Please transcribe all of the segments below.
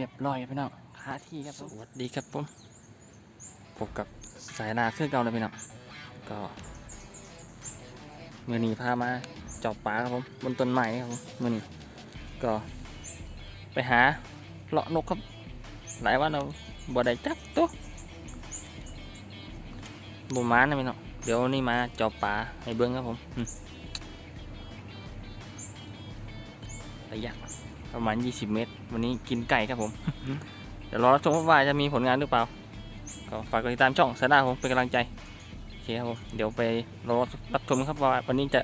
รียบร้อยพี่น้องหาที่ครับสวัสดีครับผมพบกับสายนาเครื่องเก่าเลยพี่น้องก็มือนี้พามาจอบปลาครับผมบนต้นไม้ครับผมมือนี้ก็ไปหาเลาะนกครับหลายวันเราบ่ได้จับตัวบุมานะพี่น้องเดี๋ยวนี้มาจอบปลาให้เบิ้งครับผมอืมระยะประมาณ 20 เมตร วันนี้กินไก่ครับผม เดี๋ยวรอชมว่าจะมีผลงานหรือเปล่า ก็ฝากกดติดตามช่องสาราผมเป็นกำลังใจโอเคครับผมเดี๋ยวไปรอรับชมครับว่าวันนี้จะ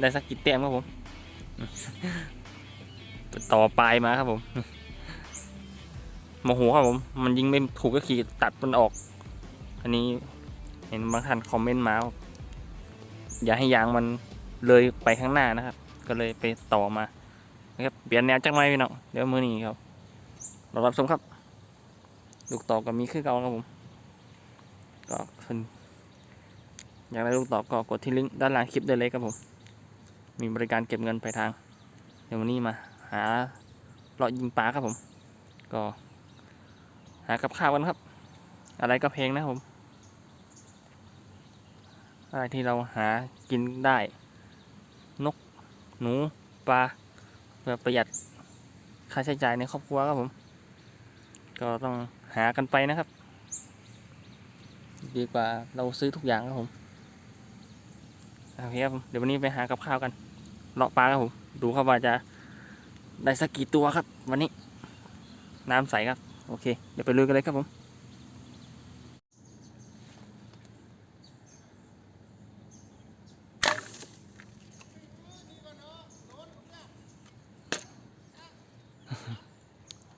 ได้สักกี่แต้มครับผม ต่อปลายมาครับผมโมโหครับผม มันยิงไม่ถูกก็ขี่ตัดมันออก อันนี้เห็นบางท่านคอมเมนต์มาว่าอย่าให้ยางมันเลยไปข้างหน้านะครับ ก็เลยไปต่อมา นะครับเปลี่ยนแนวจักหน่อยพี่น้องเดี๋ยวมือนี้ครับเรารับชมครับลูกต่อก็มีคือเก่าครับผมก็ขึ้นอยากได้ลูกต่อก็กดที่ลิงก์ด้านล่างคลิปได้เลยครับผมมีบริการเก็บเงินปลายทาง เดี๋ยววันนี้มาหาเลาะยิงปลาครับผม ก็หากับข้าวกันครับ อะไรก็เพลงนะผมอะไรที่เราหากินได้ นก หนู ปลา เพื่อประหยัดค่าใช้จ่ายในครอบครัวครับผม ก็ต้องหากันไปนะครับ ดีกว่าเราซื้อทุกอย่างครับผมโอเคครับผมเดี๋ยววันนี้ไปหากับข้าวกันเลาะปลาครับผมดูครับว่าจะได้สักกี่ตัวครับ วันนี้น้ำใสครับ โอเค เดี๋ยวไปลุยกันเลยครับผม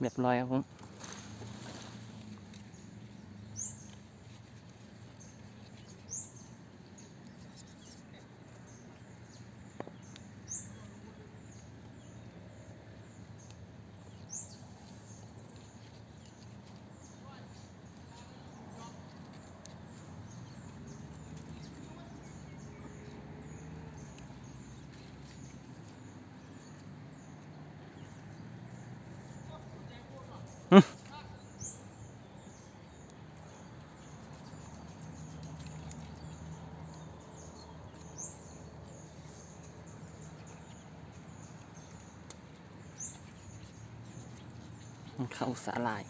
เรียบร้อยครับผม เข้าสาลาย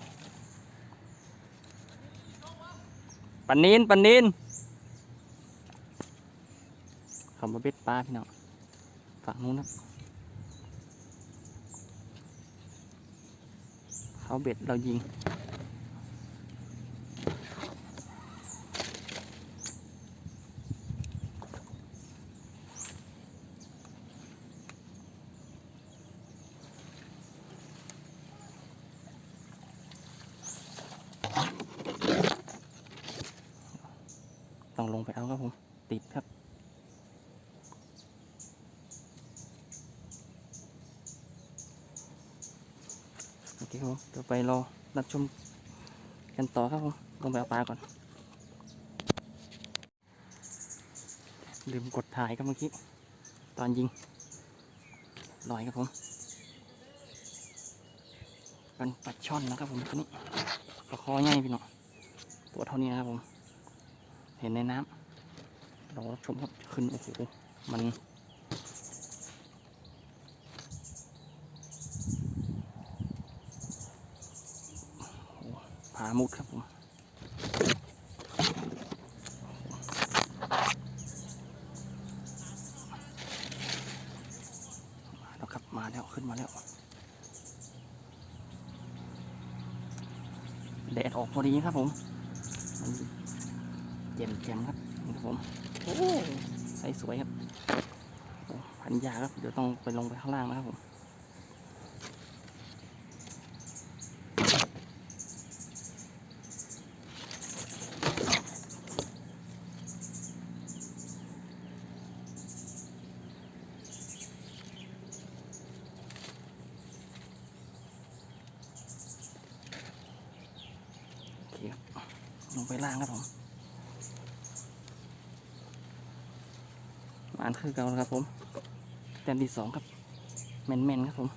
ปันนินปันนินขามาเบ็ดปลาพี่น้องฝั่งนู้นนะ เขาเบ็ดเรายิง ต้องลงไปเอาครับผม ติดครับ เคครับผมเดี๋ยวไปรอรับชมกันต่อครับผมลงไปเอาปลาก่อน ลืมกดถ่ายครับเมื่อกี้ ตอนยิงลอยครับผมเป็นปลาช่อนนะครับผมตัวนี้ปลาคอใหญ่พี่น้องตัวเท่านี้นะครับผม เห็นในน้ำเราชมครับขึ้นโอ้โหมัน โอ้โหผามุดครับผมมาแล้วครับมาแล้วขึ้นมาแล้วแดดออกพอดีครับผมมันเจ็มเจ็มครับนี่ครับผมโอ้ใสสวยครับโอ้พันยาครับเดี๋ยวต้องไปลงไปข้างล่างนะครับผม ครับลงไปล่างครับผมอ่านคือเก่าแล้วครับผมแต้มที่สองครับแมนๆครับผม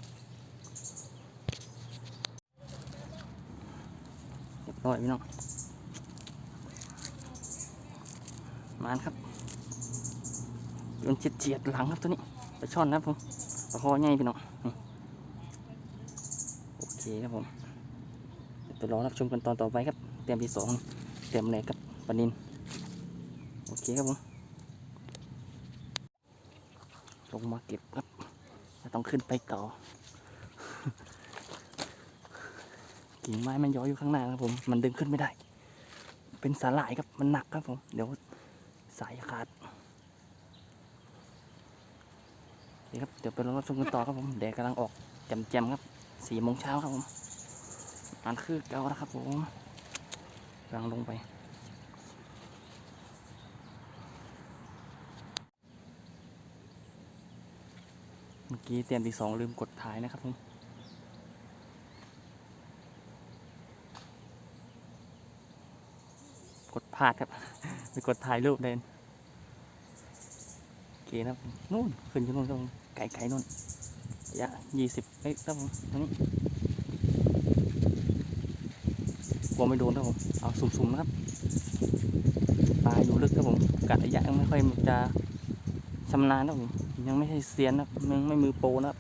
ร้อยพี่น้องมานครับเป็นเฉียดๆหลังครับตัวนี้ไปช่อนนะครับผมปลาคอใหญ่พี่น้องโอเคครับผมเดี๋ยวไปรอรับชมกันตอนต่อไปครับ เตรียมที่สองเตรียมแรกกับปานินโอเคครับผมลงมาเก็บครับต้องขึ้นไปต่อกิ่งไม้มันย้อยอยู่ข้างหน้าครับผม มันดึงขึ้นไม่ได้ เป็นสาหร่ายครับ มันหนักครับผม เดี๋ยวสายขาดนี่ครับ เดี๋ยวไปรอรับชมกันต่อครับผม แดดกำลังออกแจ่มๆครับ สี่โมงเช้าครับผม อันคือเก่าแล้วครับผม กำลังลงไป เมื่อกี้เตรียมที่สองลืมกดถ่ายนะครับผมกดพลาดครับไปกดถ่ายรูปเด่นโอเคนะครับนู่นขึ้นที่นู่นครับผมไกลๆนู่นระยะยี่สิบเอ้ยครับผมตรงนี้ กลัวไม่โดนครับผม เอาสุ่มๆนะครับ ปลาอยู่ลึกครับผม กัดระยะยังไม่ค่อยจะชำนาญนะครับผม ยังไม่ใช่เซียนนะยังไม่มือโปรนะครับ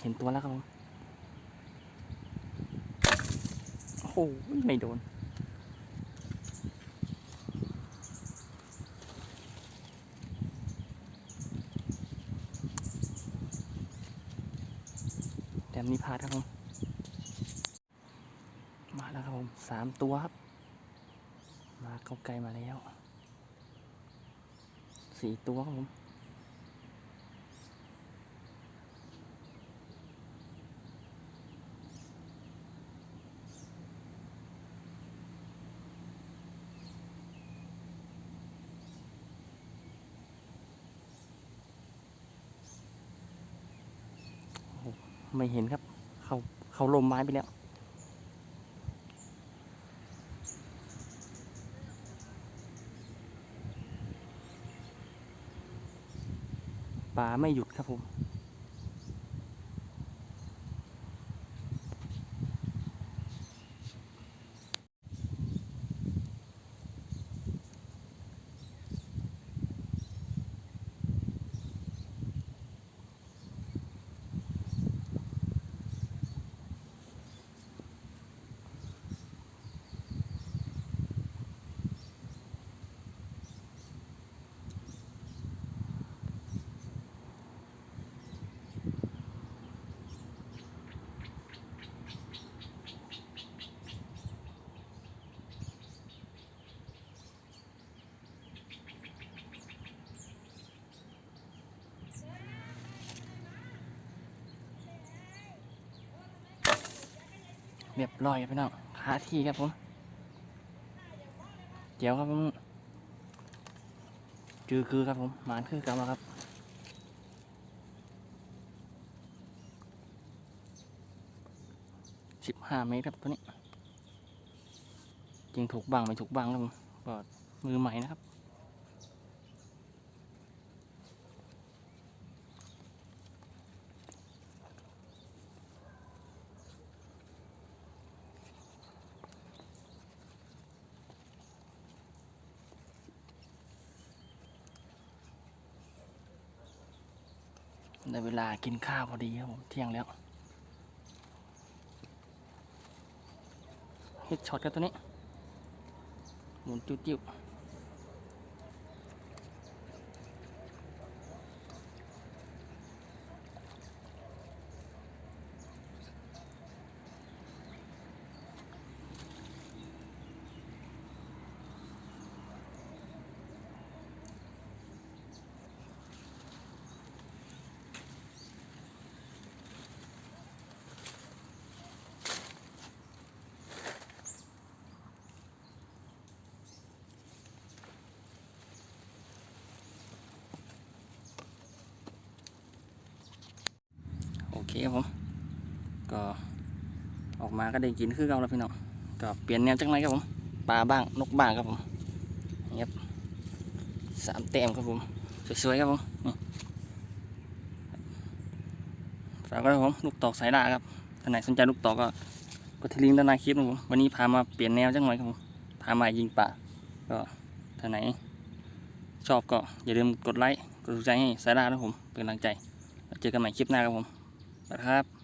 เห็นตัวแล้วครับผม โอ้โหไม่โดน มนี้พาดครับผม มาแล้วครับผมสามตัวครับ มาเข้าใกล้มาแล้วสี่ตัวครับผม ไม่เห็นครับ เขาเขาลมไม้ไปแล้วป่าไม่หยุดครับผม รียบร้อยครับพี่น้องคาที่ครับผมเจียวครับผมจือคือครับผมหมานคือกำแล้วครับสิบห้าเมตรครับตัวนี้จริงถูกบังไม่ถูกบังครับผมก็มือใหม่นะครับ ในเวลากินข้าวพอดีครับผมเที่ยงแล้วเฮดช็อตกันตัวนี้หมุนจิ้วๆ เคครับผม ก็ออกมาก็ได้กินคือเก่าแล้วพี่น้องก็เปลี่ยนแนวจังไรครับผมปลาบ้างนกบ้างครับผมนี่ครับสามแต้มครับผมสวยๆครับผมฝากไว้ครับผมลูกตอกสายดาครับท่านไหนสนใจลูกตอกก็กดที่ลิงก์ด้านในคลิปนะครับผมวันนี้พามาเปลี่ยนแนวจังหน่อยครับผมพามายิงป่าก็ท่านไหนชอบก็อย่าลืมกดไลค์กดถูกใจให้สายดาครับผมเป็นกำลังใจเจอกันใหม่คลิปหน้าครับผม นะครับ